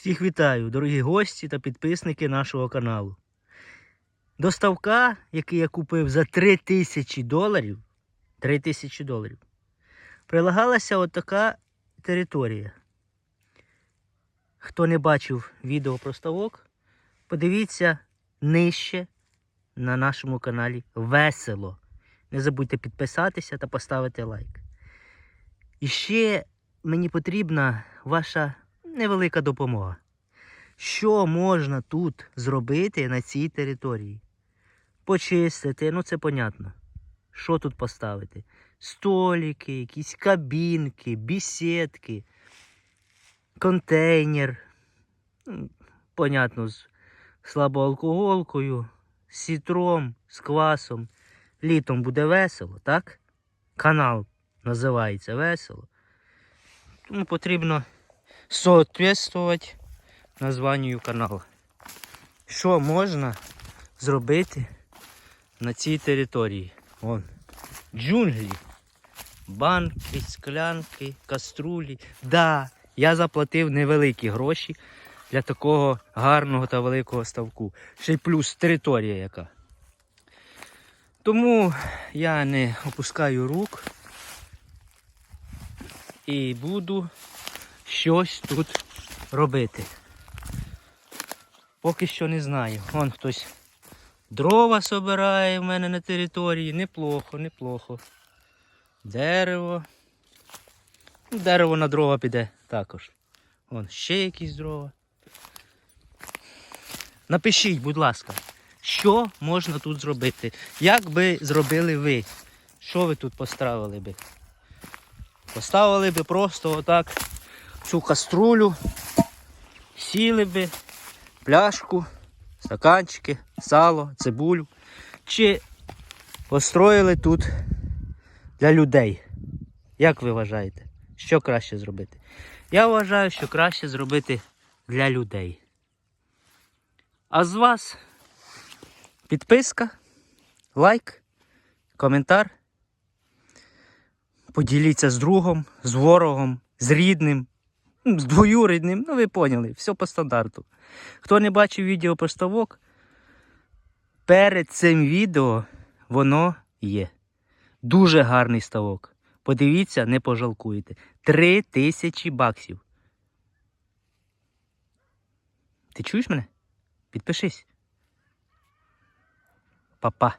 Всіх вітаю, дорогі гості та підписники нашого каналу. До ставка, який я купив за 3 тисячі доларів, 3 тисячі доларів, прилагалася от така територія. Хто не бачив відео про ставок, подивіться нижче на нашому каналі Весело. Не забудьте підписатися та поставити лайк. І ще мені потрібна ваша невелика допомога. Що можна тут зробити на цій території? Почистити, ну це понятно. Що тут поставити? Столики, якісь кабінки, бісідки, контейнер. Ну, Понятно, з слабоалкоголкою, з сітром, з квасом. Літом буде весело, так? Канал називається весело. Тому потрібно соответствувати названню каналу. Що можна зробити на цій території? Вон, джунглі, банки, склянки, каструлі. Да, я заплатив невеликі гроші для такого гарного та великого ставку. Ще й плюс територія яка. Тому я не опускаю рук і буду щось тут робити. Поки що не знаю. Вон хтось дрова собирає в мене на території. Неплохо, неплохо. Дерево. Дерево на дрова піде також. Вон ще якісь дрова. Напишіть, будь ласка, що можна тут зробити? Як би зробили ви? Що ви тут поставили би? Поставили би просто отак цю каструлю, сіли би, пляшку, стаканчики, сало, цибулю. Чи построїли тут для людей? Як ви вважаєте? Що краще зробити? Я вважаю, що краще зробити для людей. А з вас підписка, лайк, коментар. Поділіться з другом, з ворогом, з рідним, з двоюрідним. Ну, ви поняли, все по стандарту. Хто не бачив відео про ставок, перед цим відео воно є. Дуже гарний ставок. Подивіться, не пожалкуєте. Три тисячі баксів. Ти чуєш мене? Підпишись. Па-па.